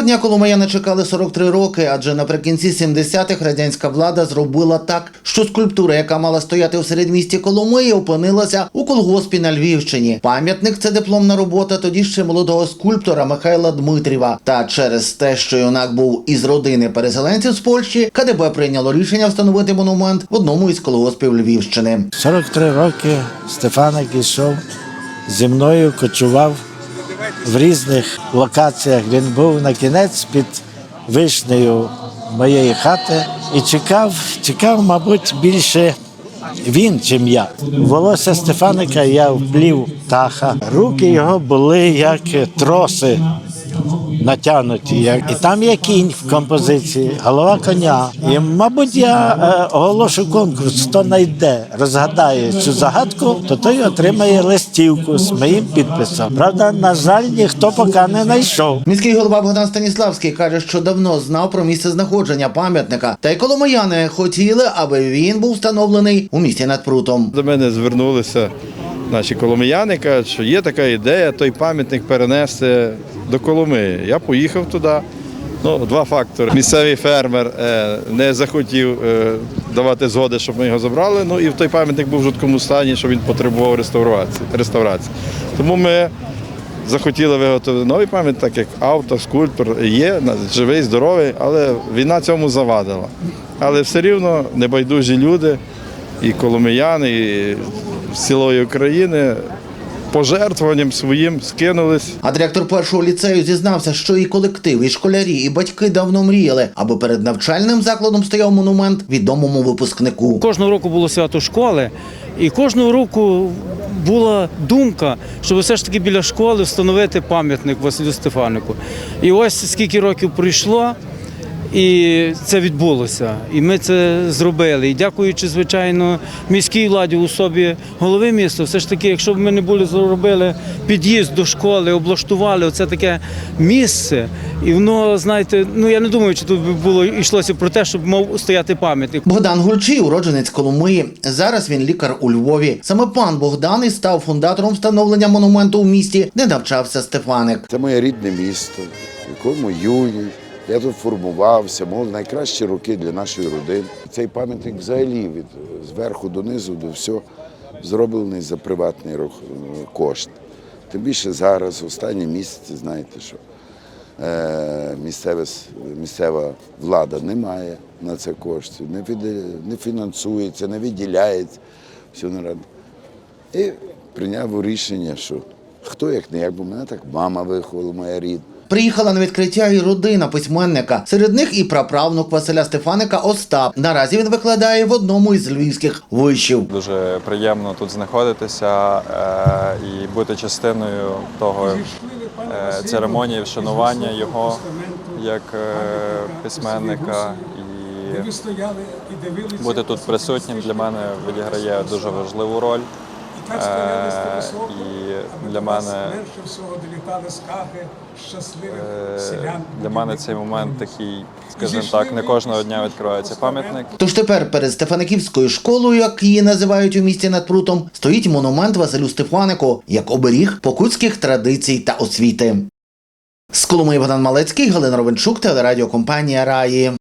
Цього дня Коломияни чекали 43 роки, адже наприкінці 70-х радянська влада зробила так, що скульптура, яка мала стояти у середмісті Коломиї, опинилася у колгоспі на Львівщині. Пам'ятник це дипломна робота тоді ще молодого скульптора Михайла Дмитріва. Та через те, що юнак був із родини переселенців з Польщі, КДБ прийняло рішення встановити монумент в одному із колгоспів Львівщини. 43 роки Стефаник ішов зі мною, кочував в різних локаціях. Він був на кінець під вишнею моєї хати і чекав, чекав, мабуть, більше він, чим я. Волосся Стефаника я вплів таха. Руки його були як троси натягнуті. Як... І там є кінь в композиції, голова коня. І, мабуть, я е, оголошу конкурс. Хто знайде, розгадає цю загадку, то той отримає листівку з моїм підписом. Правда, на жаль, ніхто поки не знайшов. Міський голова Богдан Станіславський каже, що давно знав про місце знаходження пам'ятника. Та й коломияни хотіли, аби він був встановлений у місті над прутом. До мене звернулися наші коломияни, кажуть, що є така ідея, той пам'ятник перенести до Коломиї. Я поїхав туди. Ну, два фактори. Місцевий фермер е, не захотів е, давати згоди, щоб ми його забрали. Ну і той пам'ятник був в жуткому стані, що він потребував реставрації. реставрації. Тому ми захотіли виготовити новий пам'ятник, як автор, скульптор є, живий, здоровий, але війна цьому завадила. Але все рівно небайдужі люди, і коломияни, і з цілої України пожертвуванням своїм скинулись. А директор першого ліцею зізнався, що і колектив, і школярі, і батьки давно мріяли, аби перед навчальним закладом стояв монумент відомому випускнику. Кожного року було свято школи, і кожного року була думка, щоб все ж таки біля школи встановити пам'ятник Василю Стефанику. І ось скільки років пройшло, і це відбулося. І ми це зробили. І дякуючи, звичайно, міській владі у особі голови міста, все ж таки, якщо б ми не були зробили під'їзд до школи, облаштували оце таке місце, і воно, знаєте, ну я не думаю, чи тут би було йшлося про те, щоб мав стояти пам'ятник. Богдан Гульчий, уродженець Коломиї. Зараз він лікар у Львові. Саме пан Богдан і став фундатором встановлення монументу у місті, де навчався Стефаник. Це моє рідне місто, в якому юний. Я тут формувався, мов найкращі роки для нашої родини. Цей пам'ятник взагалі від зверху донизу до всього зроблений за приватний рух- кошт. Тим більше зараз, останні місяці, знаєте, що е, місцеве, місцева влада не має на це коштів, не, віде- не фінансується, не виділяється. Все нарад. І прийняв рішення, що хто як не як, бо мене так мама виховала, моя рідна. Приїхала на відкриття і родина письменника. Серед них і праправнук Василя Стефаника Остап. Наразі він викладає в одному із львівських вишів. Дуже приємно тут знаходитися е, і бути частиною того е, церемонії вшанування його як е, письменника. І бути тут присутнім для мене відіграє дуже важливу роль. Е, і для мене е, для мене цей момент такий, скажімо так, не кожного дня відкривається пам'ятник. Тож тепер перед Стефаниківською школою, як її називають у місті над прутом, стоїть монумент Василю Стефанику як оберіг покутських традицій та освіти. З Коломиї Богдан Малецький, Галина Ровенчук, телерадіокомпанія Раї.